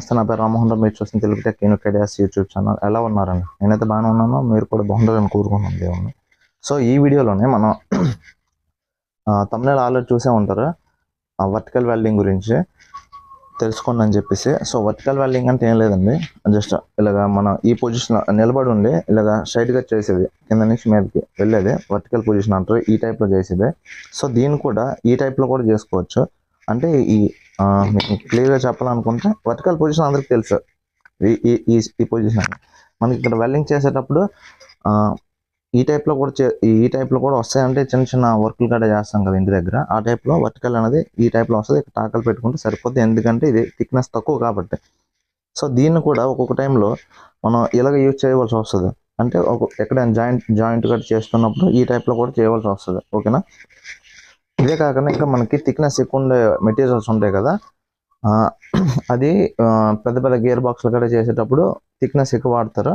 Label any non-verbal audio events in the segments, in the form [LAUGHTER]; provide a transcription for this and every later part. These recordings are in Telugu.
నమస్తే నా పేరు రామోహన్ రావు. మీరు చూసిన Telugu tech unit YouTube channel. ఎలా ఉన్నారండి? నేనైతే బాగానే ఉన్నాను. మీరు కూడా బాగుండాలని కోరుకున్నాను దేవుణ్ణి. సో ఈ వీడియోలోనే మనం తమిళ ఆల్రెడీ చూసే ఉంటారు. వర్టికల్ వెల్డింగ్ గురించి తెలుసుకోండి అని చెప్పేసి. సో వర్టికల్ వెల్డింగ్ అంటే ఏం లేదండి. జస్ట్ ఇలాగ మనం ఈ పొజిషన్ నిలబడి ఉండి ఇలాగ స్ట్రైట్గా చేసేది. కింద నుంచి మీదకి వెళ్ళేది. వర్టికల్ పొజిషన్ అంటారు. ఈ టైప్లో చేసేది. సో దీన్ని కూడా ఈ టైప్లో కూడా చేసుకోవచ్చు. అంటే ఈ క్లియర్గా చెప్పాలనుకుంటే వర్టికల్ పొజిషన్ అందరికీ తెలుసు. ఈ ఈ ఈ- పొజిషన్ మనకి ఇక్కడ వెల్డింగ్ చేసేటప్పుడు ఈ టైప్లో కూడా చే ఈ టైప్లో కూడా వస్తాయంటే చిన్న చిన్న వర్క్లు కూడా చేస్తాం కదా ఇంటి దగ్గర. ఆ టైప్లో వర్టికల్ అనేది ఈ టైప్లో వస్తుంది. ఇక్కడ టాకలు పెట్టుకుంటే సరిపోద్ది. ఎందుకంటే ఇది థిక్నెస్ తక్కువ కాబట్టి. సో దీన్ని కూడా ఒక్కొక్క టైంలో మనం ఇలాగ యూజ్ చేయవలసి వస్తుంది. అంటే ఒక ఎక్కడైనా జాయింట్ జాయింట్ కట్ చేస్తున్నప్పుడు ఈ టైప్లో కూడా చేయవలసి వస్తుంది. ఓకేనా ఇదే కాకుండా ఇంకా మనకి థిక్నెస్ ఎక్కువ ఉండే మెటీరియల్స్ ఉంటాయి కదా. అది పెద్ద పెద్ద గేర్ బాక్స్లు కూడా చేసేటప్పుడు థిక్నెస్ ఎక్కువ వాడతారు.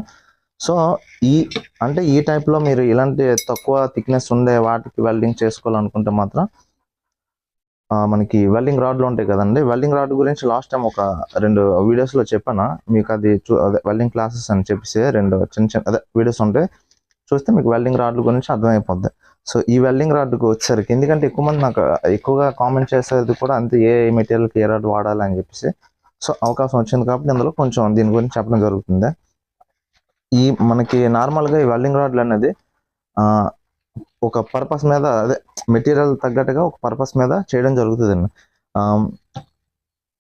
సో ఈ అంటే ఈ టైప్లో మీరు ఇలాంటి తక్కువ థిక్నెస్ ఉండే వాటికి వెల్డింగ్ చేసుకోవాలనుకుంటే మాత్రం మనకి వెల్డింగ్ రాడ్లు ఉంటాయి కదండి. వెల్డింగ్ రాడ్ గురించి లాస్ట్ టైం ఒక రెండు వీడియోస్లో చెప్పాను? మీకు అది చూ అదే వెల్డింగ్ క్లాసెస్ అని చెప్పేసి రెండు చిన్న చిన్న అదే వీడియోస్ ఉంటాయి చూస్తే మీకు వెల్డింగ్ రాడ్ల గురించి అర్థమైపోద్ది. సో ఈ వెల్డింగ్ రాడ్కి వచ్చేసరికి ఎందుకంటే ఎక్కువ మంది నాకు ఎక్కువగా కామెంట్ చేసేది కూడా అంతే ఏ మెటీరియల్కి ఏ రాడ్ వాడాలి అని చెప్పేసి. సో అవకాశం వచ్చింది కాబట్టి అందులో కొంచెం దీని గురించి చెప్పడం జరుగుతుంది. ఈ మనకి నార్మల్గా ఈ వెల్డింగ్ రాడ్లు అనేది ఒక పర్పస్ మీద అదే మెటీరియల్ తగ్గట్టుగా ఒక పర్పస్ మీద చేయడం జరుగుతుంది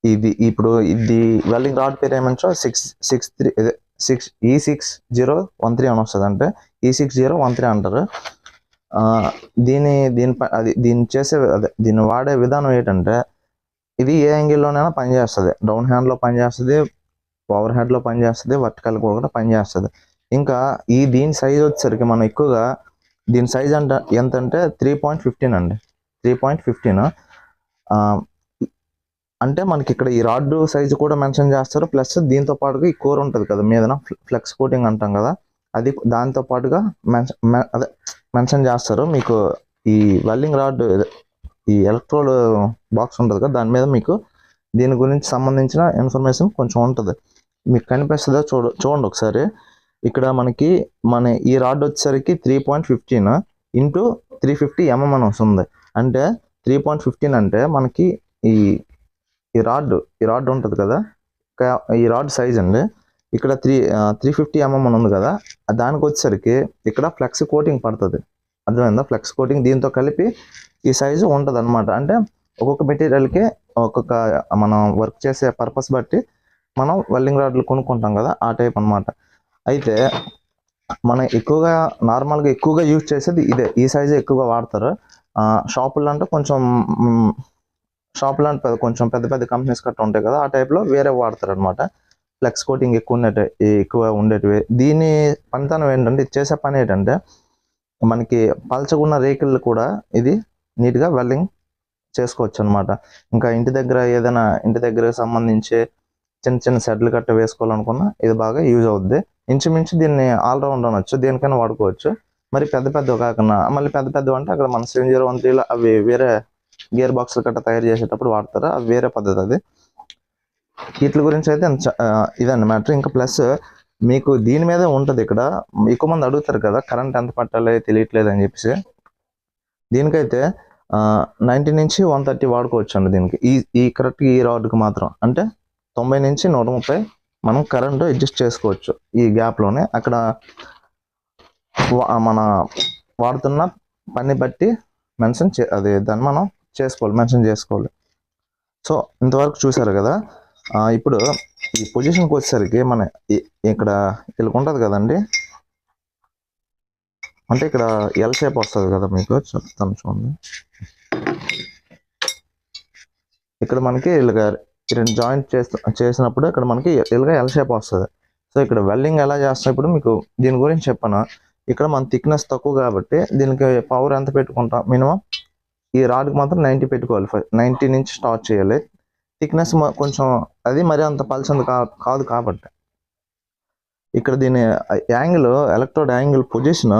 ఇది ఇప్పుడు ఇది వెల్డింగ్ రాడ్ పేరు ఏమంటో six six three six E six zero one three అని వస్తుంది అంటే ఈ సిక్స్ జీరో వన్ త్రీ అంటారు. దీని దీని అది దీన్ని చేసే అదే దీన్ని వాడే విధానం ఏంటంటే ఇది ఏ యాంగిల్లోనైనా పనిచేస్తుంది. డౌన్ హ్యాండ్లో పనిచేస్తుంది పవర్ హెడ్లో పనిచేస్తుంది వర్టికల్ కూడా పనిచేస్తుంది. ఇంకా ఈ దీని సైజ్ వచ్చేసరికి మనం ఎక్కువగా దీని సైజ్ అంట ఎంత అంటే త్రీ పాయింట్ ఫిఫ్టీన్ అండి. త్రీ పాయింట్ ఫిఫ్టీన్ అంటే మనకి ఇక్కడ ఈ రాడ్ సైజ్ కూడా మెన్షన్ చేస్తారు. ప్లస్ దీంతో పాటుగా ఈ కూర ఉంటుంది కదా మీద ఫ్లెక్స్ కోటింగ్ అంటాం కదా అది దాంతో పాటుగా మెన్షన్ అదే మెన్షన్ చేస్తారు. మీకు ఈ వెల్డింగ్ రాడ్ ఈ ఎలక్ట్రోల్ బాక్స్ ఉంటుంది కదా దాని మీద మీకు దీని గురించి సంబంధించిన ఇన్ఫర్మేషన్ కొంచెం ఉంటుంది. మీకు కనిపిస్తుందో చూడ చూడండి ఒకసారి. ఇక్కడ మనకి మన ఈ రాడ్ వచ్చేసరికి three point fifteen into three fifty mm అని వస్తుంది అంటే త్రీ పాయింట్ ఫిఫ్టీన్ అంటే మనకి ఈ ఈ రాడ్ ఈ రాడ్ ఉంటుంది కదా ఈ రాడ్ సైజ్ అండి. ఇక్కడ త్రీ త్రీ ఫిఫ్టీ ఎంఎం అని ఉంది కదా దానికి వచ్చేసరికి ఇక్కడ ఫ్లెక్స్ కోటింగ్ పడుతుంది. అర్థమైందా? ఫ్లెక్స్ కోటింగ్ దీంతో కలిపి ఈ సైజు ఉంటుంది అనమాట అంటే ఒక్కొక్క మెటీరియల్కి ఒక్కొక్క మనం వర్క్ చేసే పర్పస్ బట్టి మనం వెల్డింగ్ రాడ్లు కొనుక్కుంటాం కదా ఆ టైప్ అన్నమాట. అయితే మనం ఎక్కువగా నార్మల్గా ఎక్కువగా యూజ్ చేసేది ఇదే. ఈ సైజే ఎక్కువగా వాడతారు. షాపుల్లో అంటే కొంచెం షాపులు అంటే కొంచెం పెద్ద పెద్ద కంపెనీస్ కట్ట ఉంటాయి కదా ఆ టైప్లో వేరే వాడతారు అనమాట ఫ్లెక్స్ కోటింగ్ ఎక్కువ ఉండేటి ఎక్కువ ఉండేటివి. దీని పనితనం ఏంటంటే చేసే పని ఏంటంటే మనకి పలచకున్న రేకులు కూడా ఇది నీట్గా వెల్డింగ్ చేసుకోవచ్చు అనమాట ఇంకా ఇంటి దగ్గర ఏదైనా ఇంటి దగ్గర సంబంధించి చిన్న చిన్న సెడ్లు కట్ట వేసుకోవాలనుకున్నా ఇది బాగా యూజ్ అవుద్ది. ఇంచుమించు దీన్ని ఆల్రౌండ్ అనొచ్చు దేనికైనా వాడుకోవచ్చు. మరి పెద్ద పెద్ద కాకుండా మళ్ళీ పెద్ద పెద్ద అంటే అక్కడ మన సెవెన్ జీరో వన్ త్రీలో అవి వేరే గేర్ బాక్స్ కట్ట తయారు చేసేటప్పుడు వాడతారు అవి వేరే పద్ధతి అది. వీటి గురించి అయితే చ- ఇదండి మ్యాటర్. ఇంకా ప్లస్ మీకు దీని మీదే ఉంటుంది ఇక్కడ. ఎక్కువ మంది అడుగుతారు కదా కరెంట్ ఎంత పట్టాలి తెలియట్లేదు అని చెప్పేసి. దీనికైతే నైంటీ నుంచి వన్ థర్టీ వాడుకోవచ్చు అండి దీనికి. ఈ ఈ కరెక్ట్ ఈ రాడ్కి మాత్రం. అంటే తొంభై నుంచి నూట ముప్పై మనం కరెంట్ అడ్జస్ట్ చేసుకోవచ్చు ఈ గ్యాప్లోనే. అక్కడ వా- మన వాడుతున్న పని బట్టి మెన్షన్ చే అది దాన్ని మనం చేసుకోవాలి మెన్షన్ చేసుకోవాలి. సో ఇంతవరకు చూసారు కదా. ఇప్పుడు ఈ పొజిషన్కి వచ్చేసరికి మన ఇక్కడ ఇలా ఉంటుంది కదండి? అంటే ఇక్కడ ఎల్ షేప్ వస్తుంది కదా మీకు? చెప్తాను చూడండి. ఇక్కడ మనకి ఇలాగ రెండు జాయింట్ చేస్తు చేసినప్పుడు ఇక్కడ మనకి ఇలాగ ఎల్ షేప్ వస్తుంది. సో ఇక్కడ వెల్డింగ్ ఎలా చేస్తాం? ఇప్పుడు మీకు దీని గురించి చెప్పాను? ఇక్కడ మన థిక్నెస్ తక్కువ కాబట్టి దీనికి పవర్ ఎంత పెట్టుకుంటాం? మినిమం ఈ రాడ్కి మాత్రం నైంటీ పెట్టుకోవాలి. ఫైవ్ నైంటీ నుంచి స్టార్ట్ చేయాలి. థిక్నెస్ కొంచెం అది మరి అంత పల్చంది కా కాదు కాబట్టి. ఇక్కడ దీని angle electrode angle position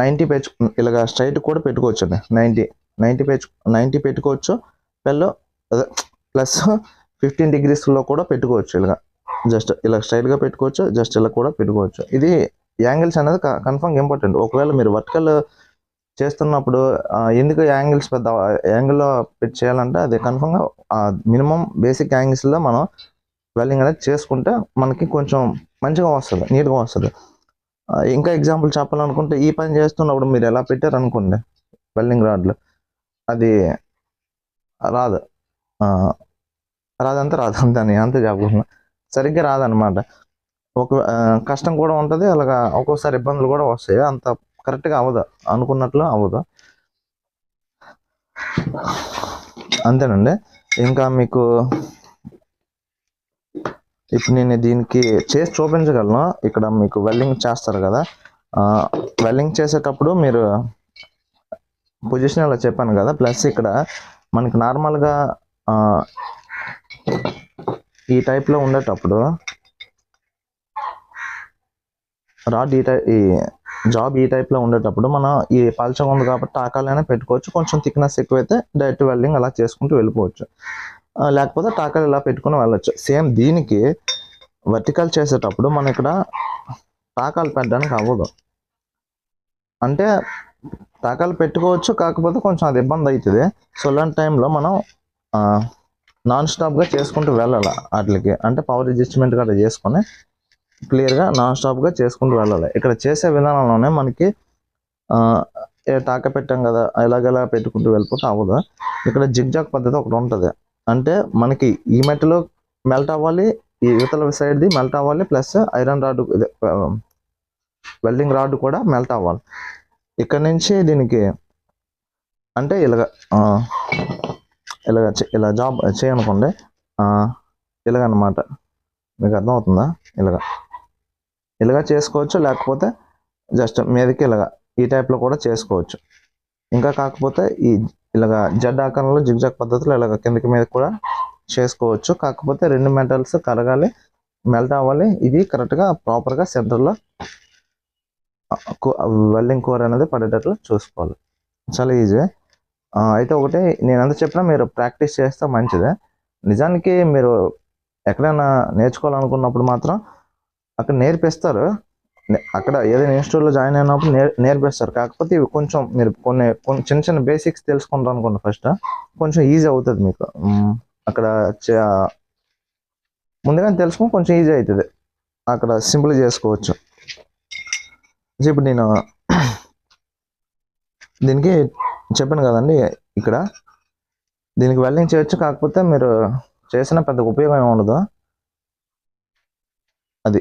ninety పెంచు ఇలాగ స్ట్రైట్ కూడా పెట్టుకోవచ్చు అండి నైంటీ నైంటీ పెంచు నైంటీ పెట్టుకోవచ్చు. పెళ్ళో అదే ప్లస్ ఫిఫ్టీన్ డిగ్రీస్లో కూడా పెట్టుకోవచ్చు ఇలాగ. జస్ట్ ఇలా స్ట్రైట్గా పెట్టుకోవచ్చు జస్ట్ ఇలా కూడా పెట్టుకోవచ్చు. ఇది యాంగిల్స్ అనేది కన్ఫర్మ్ ఇంపార్టెంట్. ఒకవేళ మీరు వర్టికల్ చేస్తున్నప్పుడు ఎందుకు యాంగిల్స్ పెద్ద యాంగిల్లో పెట్టి చేయాలంటే అది కన్ఫర్మ్గా మినిమం బేసిక్ యాంగిల్స్లో మనం వెల్డింగ్ అనేది చేసుకుంటే మనకి కొంచెం మంచిగా వస్తుంది నీట్గా వస్తుంది. ఇంకా ఎగ్జాంపుల్ చెప్పాలనుకుంటే ఈ పని చేస్తున్నప్పుడు మీరు ఎలా పెట్టారు అనుకోండి వెల్డింగ్ రాడ్లు. అది రాదు. రాదంతా రాదు అంతే అని అంతే చెప్పకుండా. సరిగ్గా రాదనమాట ఒక కష్టం కూడా ఉంటుంది అలాగా ఒక్కోసారి ఇబ్బందులు కూడా వస్తాయి అంత కరెక్ట్గా అవ్వదు. అనుకున్నట్లు అవ్వదు. అంతేనండి. ఇంకా మీకు ఇప్పుడు నేను దీనికి చేసి చూపించగలను. ఇక్కడ మీకు వెల్డింగ్ చేస్తారు కదా. వెల్డింగ్ చేసేటప్పుడు మీరు పొజిషన్ అలా చెప్పాను కదా. ప్లస్ ఇక్కడ మనకి నార్మల్గా ఈ టైప్లో ఉండేటప్పుడు రాడ్ ఈ టైప్ ఈ జాబ్ ఈ టైప్లో ఉండేటప్పుడు మనం ఈ పల్చగా ఉంది కాబట్టి టాకాలైనా పెట్టుకోవచ్చు. కొంచెం థిక్నెస్ ఎక్కువైతే డైరెక్ట్ వెల్డింగ్ అలా చేసుకుంటూ వెళ్ళిపోవచ్చు. లేకపోతే టాకాలు ఇలా పెట్టుకుని వెళ్ళొచ్చు. సేమ్ దీనికి వర్టికల్ చేసేటప్పుడు మనం ఇక్కడ టాకాలు పెట్టడానికి అవ్వదు. అంటే టాకాలు పెట్టుకోవచ్చు కాకపోతే కొంచెం అది ఇబ్బంది అవుతుంది. సో అలాంటి టైంలో మనం నాన్ స్టాప్గా చేసుకుంటూ వెళ్ళాలి వాటికి. అంటే పవర్ అడ్జస్ట్మెంట్ కూడా చేసుకొని క్లియర్గా నాన్ స్టాప్గా చేసుకుంటూ వెళ్ళాలి. ఇక్కడ చేసే విధానంలోనే మనకి తాక పెట్టాం కదా ఎలాగెలా పెట్టుకుంటూ వెళ్ళిపోతే అవ్వదు. ఇక్కడ జిగ్జాగ్ పద్ధతి ఒకటి ఉంటుంది. అంటే మనకి ఈ మెటలో మెల్ట్ అవ్వాలి ఈ ఇవతల సైడ్ది మెల్ట్ అవ్వాలి plus iron rod welding rod కూడా మెల్ట్ అవ్వాలి. ఇక్కడ నుంచి దీనికి అంటే ఇలాగ ఇలాగ ఇలా జాబ్ చేయనుకోండి ఇలాగ ఇలాగనమాట. మీకు అర్థమవుతుందా? ఇలాగ. ఇలాగా చేసుకోవచ్చు లేకపోతే జస్ట్ మీదకి ఇలాగా ఈ టైప్లో కూడా చేసుకోవచ్చు. ఇంకా కాకపోతే ఈ ఇలాగ జడ్ ఆకారంలో జిగ్జాగ్ పద్ధతిలో ఇలాగ కిందకి మీద కూడా చేసుకోవచ్చు. కాకపోతే రెండు మెటల్స్ కరగాలి మెల్ట్ అవ్వాలి. ఇది కరెక్ట్గా ప్రాపర్గా సెంటర్లో వెల్డింగ్ కోర్ అనేది పడేటట్లు చూసుకోవాలి. చాలా ఈజీ అయితే ఒకటి నేను ఎంత చెప్పినా మీరు ప్రాక్టీస్ చేస్తే మంచిదే. నిజానికి మీరు ఎక్కడైనా నేర్చుకోవాలనుకున్నప్పుడు మాత్రం అక్కడ నేర్పిస్తారు. అక్కడ ఏదైనా ఇన్స్టిట్యూట్లో జాయిన్ అయినప్పుడు నేర్ నేర్పిస్తారు. కాకపోతే ఇవి కొంచెం మీరు కొన్ని కొన్ని చిన్న చిన్న బేసిక్స్ తెలుసుకుంటారు అనుకోండి ఫస్ట్. కొంచెం ఈజీ అవుతుంది మీకు. అక్కడ చే- ముందుగానే తెలుసుకుని కొంచెం ఈజీ అవుతుంది. అక్కడ సింపుల్ చేసుకోవచ్చు. ఇప్పుడు నేను [CLEARS THROAT] దీనికి చెప్పాను కదండి ఇక్కడ. దీనికి వెల్డింగ్ చేయొచ్చు కాకపోతే మీరు చేసిన పెద్ద ఉపయోగం ఏమి ఉండదు. అది.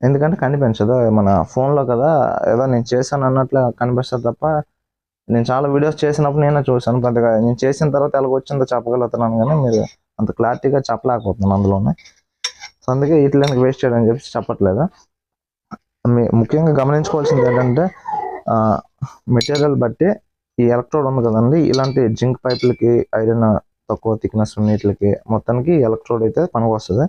ఎందుకంటే కనిపించదు. మన ఫోన్లో కదా ఏదో నేను చేశాను అన్నట్లు కనిపిస్తుంది తప్ప నేను చాలా వీడియోస్ చేసినప్పుడు నేనే చూశాను పెద్దగా. నేను చేసిన తర్వాత ఎలాగ వచ్చిందో చెప్పగలుగుతున్నాను కానీ మీరు అంత క్లారిటీగా చెప్పలేకపోతున్నాను అందులోనే. సో అందుకే వీటిలోకి వేస్ట్ చేయడం అని చెప్పి చెప్పట్లేదు. మీ ముఖ్యంగా గమనించుకోవాల్సింది ఏంటంటే మెటీరియల్ బట్టి ఈ ఎలక్ట్రోడ్ ఉంది కదండి. ఇలాంటి జింక్ పైపులకి ఐరన్ తక్కువ థిక్నెస్ ఉన్నట్లకి మొత్తానికి ఎలక్ట్రోడ్ అయితే పనికి వస్తుంది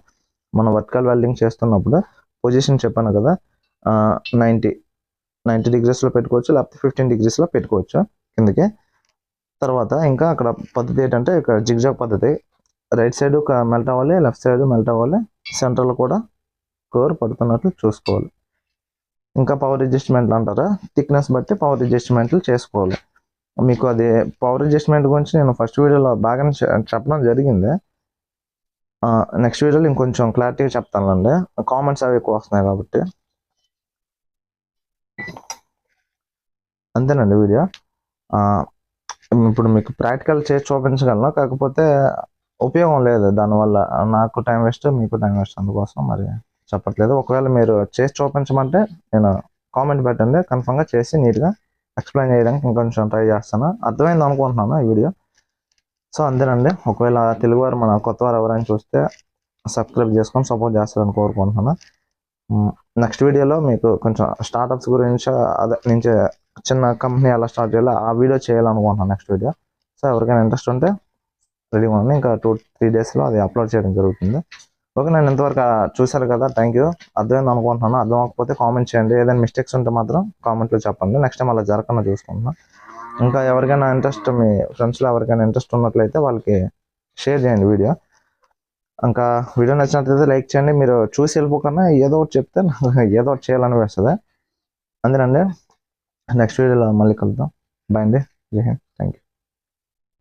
మనం వర్టికల్ వెల్డింగ్ చేస్తున్నప్పుడు పొజిషన్ చెప్పాను కదా నైంటీ నైంటీ డిగ్రీస్లో పెట్టుకోవచ్చు లేకపోతే ఫిఫ్టీన్ డిగ్రీస్లో పెట్టుకోవచ్చు కిందకి. తర్వాత ఇంకా అక్కడ పద్ధతి ఏంటంటే ఇక్కడ జిగ్జాగ్ పద్ధతి. రైట్ సైడ్ మెల్ట్ అవ్వాలి లెఫ్ట్ సైడ్ మెల్ట్ అవ్వాలి. సెంటర్లో కూడా కోర్ పడుతున్నట్లు చూసుకోవాలి. ఇంకా పవర్ అడ్జస్ట్మెంట్లు అంటారా? థిక్నెస్ బట్టి పవర్ అడ్జస్ట్మెంట్లు చేసుకోవాలి. మీకు అది పవర్ అడ్జస్ట్మెంట్ గురించి నేను ఫస్ట్ వీడియోలో బాగానే చెప్పడం జరిగింది. నెక్స్ట్ వీడియోలో ఇంకొంచెం క్లారిటీగా చెప్తానండి కామెంట్స్ అవి ఎక్కువ వస్తున్నాయి కాబట్టి. అంతేనండి వీడియో. ఇప్పుడు మీకు ప్రాక్టికల్ చేసి చూపించగలను. కాకపోతే ఉపయోగం లేదు దానివల్ల. నాకు టైం వేస్ట్ మీకు టైం వేస్ట్ అందుకోసం మరి చెప్పట్లేదు. ఒకవేళ మీరు చేసి చూపించమంటే నేను కామెంట్ పెట్టండి కన్ఫర్మ్గా చేసి నీట్గా ఎక్స్ప్లెయిన్ చేయడానికి ఇంకొంచెం ట్రై చేస్తాను. అర్థమైంది అనుకుంటున్నాను ఈ వీడియో? సో అంతేనండి. ఒకవేళ తెలుగువారు మన కొత్త వారు ఎవరైనా చూస్తే సబ్స్క్రైబ్ చేసుకొని సపోర్ట్ చేస్తారని కోరుకుంటున్నాను. నెక్స్ట్ వీడియోలో మీకు కొంచెం స్టార్టప్స్ గురించి అదే నుంచి చిన్న కంపెనీ ఎలా స్టార్ట్ చేయాలో ఆ వీడియో చేయాలనుకుంటున్నాను నెక్స్ట్ వీడియో. సో ఎవరికైనా ఇంట్రెస్ట్ ఉంటే రెడీగా ఉంది ఇంకా టూ త్రీ డేస్లో అది అప్లోడ్ చేయడం జరుగుతుంది. ఓకే నేను ఇంతవరకు చూశారు కదా థ్యాంక్ యూ అర్థమైంది అనుకుంటున్నాను. అర్థం అవ్వకపోతే కామెంట్ చేయండి. ఏదైనా మిస్టేక్స్ ఉంటే మాత్రం కామెంట్లో చెప్పండి. నెక్స్ట్ టైం అలా జరగకుండా చూసుకుంటున్నాను ఇంకా ఎవరికైనా ఇంట్రెస్ట్ మీ ఫ్రెండ్స్లో ఎవరికైనా ఇంట్రెస్ట్ ఉన్నట్లయితే వాళ్ళకి షేర్ చేయండి వీడియో ఇంకా వీడియో నచ్చినట్లయితే లైక్ చేయండి. మీరు చూసి వెళ్ళిపోకన్నా ఏదో ఒకటి చెప్తే [LAUGHS] ఏదో ఒకటి చేయాలనిపిస్తుంది అందుకండి నెక్స్ట్ వీడియోలో మళ్ళీ కలుద్దాం. బాయ్ అండి. జై హింద్.